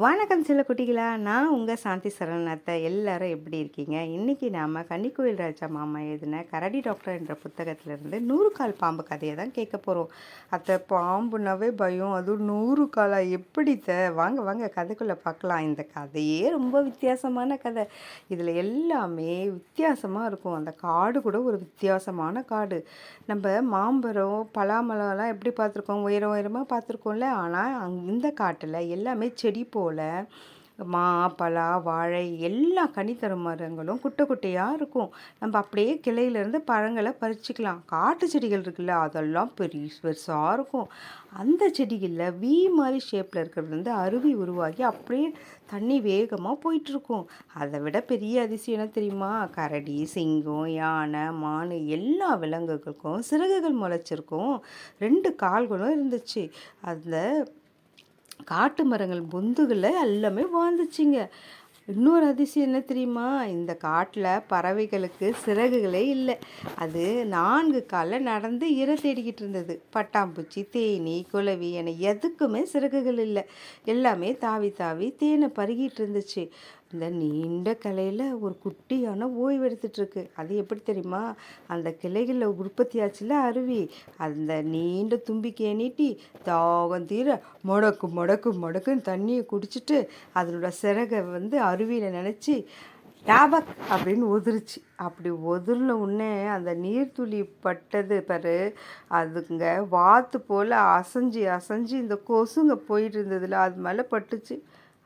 வணக்கம் சில குட்டிகளா. நான் உங்கள் சாந்தி சரணத்தை எல்லாரும் எப்படி இருக்கீங்க? இன்றைக்கி நாம் கன்னிக்கோயில் ராஜா மாமா எழுதின கரடி டாக்டர் என்ற புத்தகத்திலிருந்து நூறு கால் பாம்பு கதையை தான் கேட்க போகிறோம் அத்தை பாம்புனாவே பயம். அதுவும் நூறு காலாக எப்படி த வாங்க வாங்க கதைக்குள்ளே பார்க்கலாம். இந்த கதையே ரொம்ப வித்தியாசமான கதை. இதில் எல்லாமே வித்தியாசமாக இருக்கும். அந்த காடு கூட ஒரு வித்தியாசமான காடு. நம்ம மாம்பரம் பலாமலம்லாம் எப்படி பார்த்துருக்கோம்? உயரம் உயரமாக பார்த்துருக்கோம்ல. ஆனால் அங் இந்த காட்டில் எல்லாமே செடி போ போல் மா பலா வாழை எல்லா கனித்தர மரங்களும் குட்டை குட்டையாக இருக்கும். நம்ம அப்படியே கிளையிலேருந்து பழங்களை பறிச்சுக்கலாம். காட்டு செடிகள் இருக்குல்ல அதெல்லாம் பெரிய பெருசாக இருக்கும். அந்த செடிகளில் வி மாதிரி ஷேப்பில் இருக்கிறது வந்து அருவி உருவாகி அப்படியே தண்ணி வேகமாக போயிட்டுருக்கும். அதை விட பெரிய அதிசயம் என்ன தெரியுமா? கரடி சிங்கம் யானை மான் எல்லா விலங்குகளுக்கும் சிறகுகள் முளைச்சிருக்கும். ரெண்டு கால்களும் இருந்துச்சு. அந்த காட்டு மரங்கள் பொந்துகளில் எல்லாமே வாழ்ந்துச்சுங்க. இன்னொரு அதிசயம் என்ன தெரியுமா? இந்த காட்டில் பறவைகளுக்கு சிறகுகளே இல்லை. அது நான்கு காலில் நடந்து இர தேடிக்கிட்டு இருந்தது. பட்டாம்பூச்சி தேனி குலவி என எதுக்குமே சிறகுகள் இல்லை. எல்லாமே தாவி தாவி தேனை பருகிட்டு இருந்துச்சு. இந்த நீண்ட கிளையில் ஒரு குட்டியான ஓய்வு எடுத்துகிட்ருக்கு அது எப்படி தெரியுமா? அந்த கிளைகளில் உற்பத்தி ஆச்சுல அருவி. அந்த நீண்ட தும்பிக்கையை நீட்டி தாகம் தீர முடக்கு முடக்கு முடக்குன்னு தண்ணியை குடிச்சிட்டு அதனோட சிறகை வந்து அருவியில் நினச்சி டாபக் அப்படின்னு உதிருச்சு. அப்படி உதிர்ன உடனே அந்த நீர்த்துளி பட்டது பாரு அதுங்க வாத்து போல் அசைஞ்சு அசைஞ்சு இந்த கொசுங்க போயிட்டு இருந்ததுல அது மேலே பட்டுச்சு.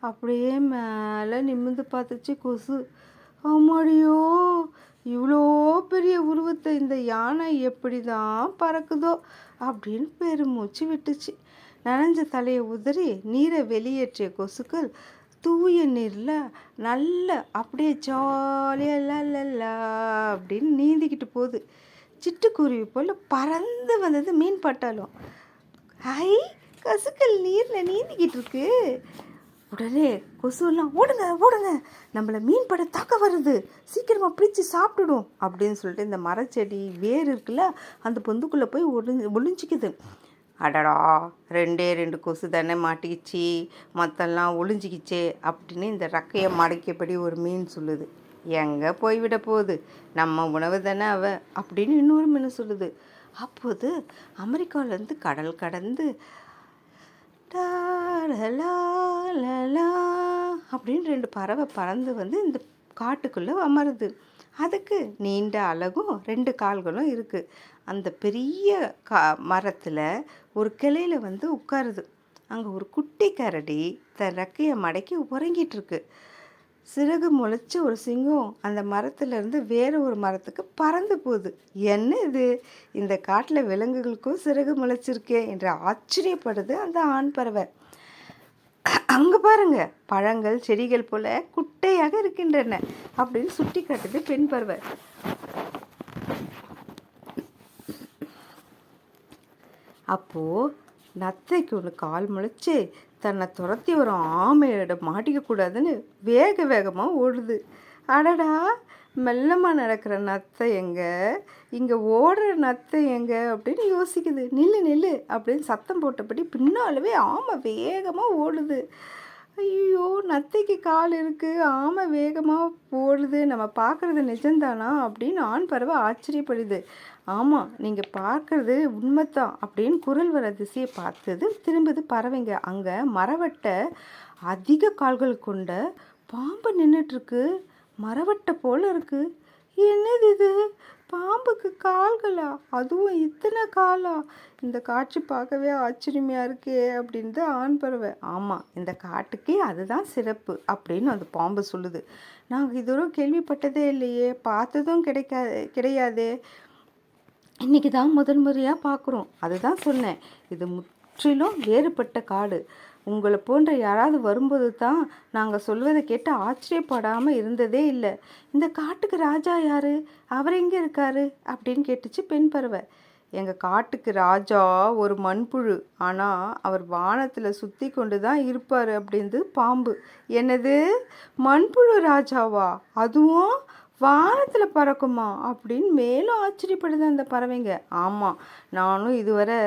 அப்படியே மேலே நிமிர்ந்து பார்த்துச்சு கொசு. அம்மாடியோ இவ்வளோ பெரிய உருவத்தை இந்த யானை எப்படி தான் பறக்குதோ அப்படின்னு பெருமூச்சு விட்டுச்சு. நனைஞ்ச தலையை உதறி நீரை வெளியேற்றிய கொசுக்கள் தூய நீரில் நல்ல அப்படியே ஜாலியாக லல்ல அப்படின்னு நீந்திக்கிட்டு போகுது. சிட்டுக்குருவி போல் பறந்து வந்தது மீன் பட்டாலும் ஐ கசுக்கள் நீரில் நீந்திக்கிட்டு இருக்கு. உடனே கொசுலாம் ஓடுங்க ஓடுங்க நம்மளை மீன் பட தாக்க வருது சீக்கிரமாக பிடிச்சி சாப்பிட்டுடும் அப்படின்னு சொல்லிட்டு இந்த மரச்செடி வேர் இருக்குல்ல அந்த பொந்துக்குள்ளே போய் ஒளிஞ்சு ஒளிஞ்சிக்குது. அடடா ரெண்டே ரெண்டு கொசு தானே மாட்டிக்கிச்சு மற்றெல்லாம் ஒளிஞ்சிக்கிச்சே அப்படின்னு இந்த ரக்கையை மடக்கியபடி ஒரு மீன் சொல்லுது. எங்கே போய்விட போகுது? நம்ம உணவு தானே அவ? அப்படின்னு இன்னொரு மீன் சொல்லுது. அப்போது அமெரிக்காவிலேருந்து கடல் கடந்து அப்படின்னு ரெண்டு பறவை பறந்து வந்து இந்த காட்டுக்குள்ளே அமருது. அதுக்கு நீண்ட அழகும் ரெண்டு கால்களும் இருக்குது அந்த பெரிய கா மரத்தில் ஒரு கிளையில் வந்து உட்காருது. அங்கே ஒரு குட்டி கரடி தன் ரெக்கையை மடக்கி உறங்கிட்டு இருக்கு. சிறகு முளைச்ச ஒரு சிங்கம் அந்த மரத்துலேருந்து வேறு ஒரு மரத்துக்கு பறந்து போகுது. என்ன இது? இந்த காட்டில் விலங்குகளுக்கும் சிறகு முளைச்சிருக்கே என்று ஆச்சரியப்படுது அந்த ஆண் பறவை அங்கே பாருங்க பழங்கள் செடிகள் போல குட்டையாக இருக்கின்றன அப்படின்னு சுட்டி காட்டுது பெண் பறவை அப்போது நத்தைக்கு ஒன்று கால் முளைச்சி தன்னை துரத்தி ஒரு ஆமையோட மாட்டிக்கக்கூடாதுன்னு வேக வேகமாக ஓடுது. அடடா மெல்லமாக நடக்கிற நத்தை எங்கே? இங்கே ஓடுற நத்தை எங்கே? அப்படின்னு யோசிக்குது. நில்லு நில்லு அப்படின்னு சத்தம் போட்டபடி பின்னாலவே ஆமை வேகமாக ஓடுது. ஐயோ நத்தைக்கு கால் இருக்குது ஆமை வேகமாக ஓடுது. நம்ம பார்க்குறது நிஜம்தானா அப்படின்னு ஆண் பறவை ஆச்சரியப்படுது. ஆமாம் நீங்கள் பார்க்குறது உண்மைத்தான் அப்படின்னு குரல் வர திசையை பார்த்தது திரும்புது பறவைங்க. அங்கே மரவட்டை அதிக கால்கள் கொண்ட பாம்பு நின்றுட்டுருக்கு மரவட்டை போல் இருக்குது என்னது இது? பாம்புக்கு கால்களா? அதுவும் இத்தனை காலா? இந்த காட்சி பார்க்கவே ஆச்சரியமாக இருக்கே அப்படின்ட்டு ஆண் பறவை. ஆமாம் இந்த காட்டுக்கே அதுதான் சிறப்பு அப்படின்னு அந்த பாம்பு சொல்லுது. நாங்கள் இதுவரை கேள்விப்பட்டதே இல்லையே. பார்த்ததும் கிடைக்கா கிடையாதே. இன்றைக்கி தான் முதன் முறையாக பார்க்குறோம் அதுதான் சொன்னேன். இது முற்றிலும் வேறுபட்ட காடு. உங்களை போன்ற யாராவது வரும்போது தான் நாங்கள் சொல்வதை கேட்டு ஆச்சரியப்படாமல் இருந்ததே இல்லை. இந்த காட்டுக்கு ராஜா யார்? அவர் எங்கே இருக்காரு? அப்படின்னு கேட்டுச்சு பெண் பறவை எங்கள் காட்டுக்கு ராஜா ஒரு மண்புழு. ஆனால் அவர் வானத்தில் சுற்றி கொண்டு தான் இருப்பார் அப்படின்து பாம்பு. என்னது? மண்புழு ராஜாவா? அதுவும் வானத்தில் பறக்குமா அப்படின்னு மேலும் ஆச்சரியப்படுது அந்த பறவைங்க. ஆமாம் நானும் இதுவரை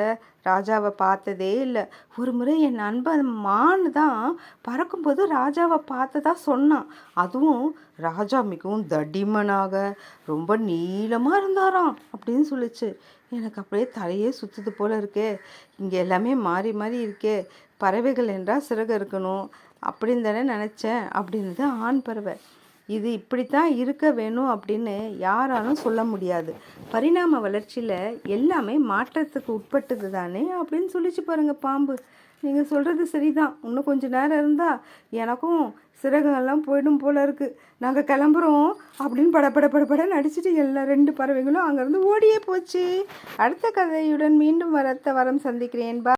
ராஜாவை பார்த்ததே இல்லை. ஒரு முறை என் நண்பன் மான் தான் பறக்கும்போது ராஜாவை பார்த்ததா சொன்னான் அதுவும் ராஜா மிகவும் தடிமனாக ரொம்ப நீளமாக இருந்தாராம் அப்படின்னு சொல்லிச்சு. எனக்கு அப்படியே தலையே சுற்றுது போல இருக்கே. இங்கே எல்லாமே மாறி மாறி இருக்கே. பறவைகள் என்றால் சிறகு இருக்கணும். அப்படின்னு தானே நினச்சேன் அப்படின்னுது ஆண் பறவை. இது இப்படித்தான் இருக்க வேணும் அப்படின்னு யாராலும் சொல்ல முடியாது. பரிணாம வளர்ச்சியில் எல்லாமே மாற்றத்துக்கு உட்பட்டது தானே அப்படின்னு சொல்லிச்சு பாருங்க பாம்பு. நீங்கள் சொல்கிறது சரிதான். இன்னும் கொஞ்ச நேரம் இருந்தால் எனக்கும் சிறகுகள்லாம் போயிடும் போல இருக்குது நாங்கள் கிளம்புறோம் அப்படின்னு படபட படபட நடிச்சுட்டு எல்லா ரெண்டு பறவைகளும் அங்கேருந்து ஓடியே போச்சு. அடுத்த கதையுடன் மீண்டும் வரத்த வரம் சந்திக்கிறேன். பா